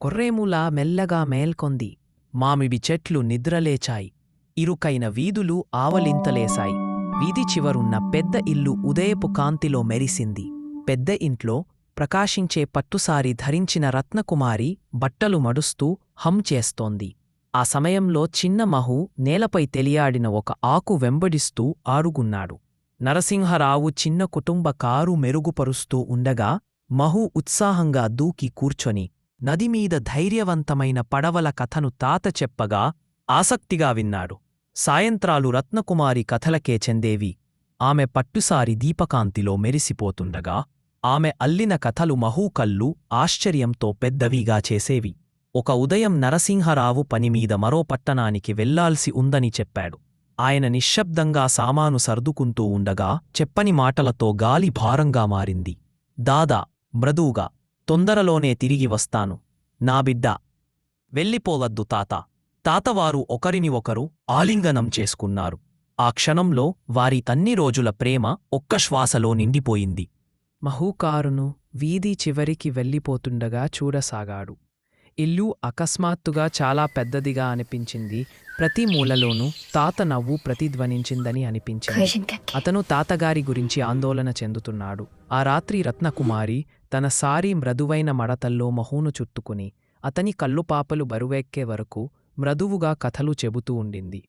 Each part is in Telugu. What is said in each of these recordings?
కొర్రేములా మెల్లగా మేల్కొంది. మామిడి చెట్లు నిద్రలేచాయి. ఇరుకైన వీధులు ఆవలింతలేశాయి. వీధి చివరున్న పెద్ద ఇల్లు ఉదయపు కాంతిలో మెరిసింది. పెద్ద ఇంట్లో ప్రకాశించే పట్టుసారి ధరించిన రత్నకుమారి బట్టలు మడుస్తూ హం చేస్తోంది. ఆ సమయంలో చిన్న మహు నేలపై తెలియాడిన ఒక ఆకు వెంబడిస్తూ ఆడుగున్నాడు. నరసింహరావు చిన్న కుటుంబ కారు మెరుగుపరుస్తూ ఉండగా మహు ఉత్సాహంగా దూకి కూర్చొని నదిమీద ధైర్యవంతమైన పడవల కథను తాత చెప్పగా ఆసక్తిగా విన్నాడు. సాయంత్రాలు రత్నకుమారి కథలకే చెందేవి. ఆమె పట్టుసారి దీపకాంతిలో మెరిసిపోతుండగా ఆమె అల్లిన కథలు మహూకళ్ళు ఆశ్చర్యంతో పెద్దవిగా చేసేవి. ఒక ఉదయం నరసింహరావు పనిమీద మరో పట్టణానికి వెళ్ళాల్సి ఉందని చెప్పాడు. ఆయన నిశ్శబ్దంగా సామాను సర్దుకుంటూ ఉండగా చెప్పని మాటలతో గాలి భారంగా మారింది. దాదా మృదువుగా తొందరలోనే తిరిగి వస్తాను. నా బిడ్డ వెళ్ళిపోవద్దు తాత. తాతవారు ఒకరిని ఒకరు ఆలింగనం చేసుకున్నారు. ఆ క్షణంలో వారి తన్ని రోజుల ప్రేమ ఒక్క శ్వాసలో నిండిపోయింది. మహూకారును వీధి చివరికి వెళ్ళిపోతుండగా చూడసాగాడు. ఇల్లు అకస్మాత్తుగా చాలా పెద్దదిగా అనిపించింది. ప్రతి మూలలోనూ తాత నవ్వు ప్రతిధ్వనించిందని అనిపించింది. అతను తాతగారి గురించి ఆందోళన చెందుతున్నాడు. ఆ రాత్రి రత్నకుమారి తన సారీ మృదువైన మడతల్లో మహూను చుట్టుకుని అతని కళ్ళుపాపలు బరువెక్కే వరకు మృదువుగా కథలు చెబుతూ ఉండింది.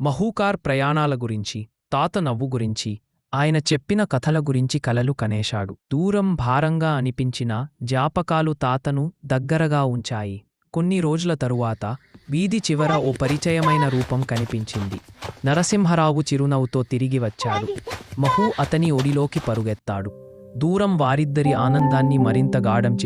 మహూకార్ ప్రయాణాల గురించి తాత నవ్వు గురించి ఆయన చెప్పిన కథల గురించి కలలు కనేశాడు. దూరం భారంగా అనిపించిన జ్ఞాపకాలు తాతను దగ్గరగా ఉంచాయి. కొన్ని రోజుల తరువాత వీధి చివర ఓ పరిచయమైన రూపం కనిపించింది. నరసింహరావు చిరునవ్వుతో తిరిగి వచ్చాడు. మహు అతని ఒడిలోకి పరుగెత్తాడు. దూరం వారిద్దరి ఆనందాన్ని మరింత గాఢం చే